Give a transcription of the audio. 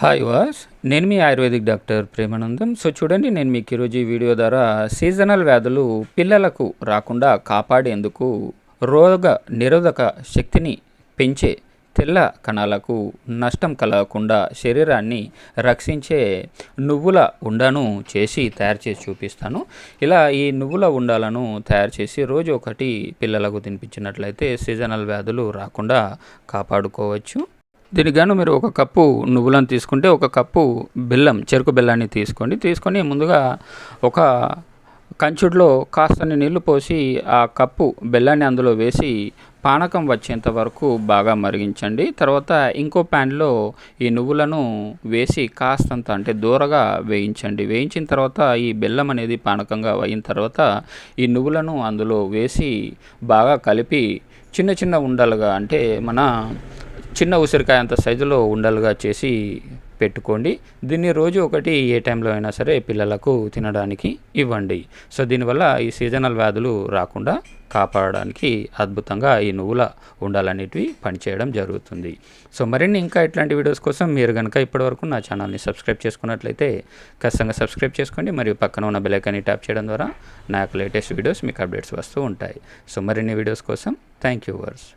Hi వాస్. నేను మీ ఆయుర్వేదిక్ డాక్టర్ ప్రేమానందం. సో చూడండి నేను మీకు ఈరోజు ఈ వీడియో ద్వారా సీజనల్ వ్యాధులు పిల్లలకు రాకుండా కాపాడేందుకు రోగ నిరోధక శక్తిని పెంచే తెల్ల కణాలకు నష్టం కలగకుండా శరీరాన్ని రక్షించే నువ్వుల ఉండను చేసి తయారు చేసి చూపిస్తాను. ఇలా ఈ నువ్వుల ఉండాలను తయారు చేసి రోజు ఒకటి పిల్లలకు తినిపించినట్లయితే సీజనల్ వ్యాధులు రాకుండా కాపాడుకోవచ్చు. దీనికిగాను మీరు ఒక కప్పు నువ్వులను తీసుకుంటే ఒక కప్పు బెల్లం చెరుకు బెల్లాన్ని తీసుకోండి తీసుకొని ముందుగా ఒక కంచుడులో కాస్తని నీళ్ళు పోసి ఆ కప్పు బెల్లాన్ని అందులో వేసి పానకం వచ్చేంత వరకు బాగా మరిగించండి. తర్వాత ఇంకో ప్యాన్లో ఈ నువ్వులను వేసి కాస్తంత అంటే దూరగా వేయించండి. వేయించిన తర్వాత ఈ బెల్లం అనేది పానకంగా అయిన తర్వాత ఈ నువ్వులను అందులో వేసి బాగా కలిపి చిన్న చిన్న ఉండలుగా అంటే మన చిన్న ఉసిరికాయ అంత సైజులో ఉండలుగా చేసి పెట్టుకోండి. దీన్ని రోజు ఒకటి ఏ టైంలో అయినా సరే పిల్లలకు తినడానికి ఇవ్వండి. సో దీనివల్ల ఈ సీజనల్ వ్యాధులు రాకుండా కాపాడడానికి అద్భుతంగా ఈ నువ్వుల ఉండాలనేటివి పనిచేయడం జరుగుతుంది. సో మరిన్ని ఇంకా ఇట్లాంటి వీడియోస్ కోసం మీరు కనుక ఇప్పటివరకు నా ఛానల్ని సబ్స్క్రైబ్ చేసుకున్నట్లయితే ఖచ్చితంగా సబ్స్క్రైబ్ చేసుకోండి. మరియు పక్కన ఉన్న బెలైకాన్ని ట్యాప్ చేయడం ద్వారా నాకు లేటెస్ట్ వీడియోస్ మీకు అప్డేట్స్ వస్తూ ఉంటాయి. సో మరిన్ని వీడియోస్ కోసం థ్యాంక్ యూ వర్స్.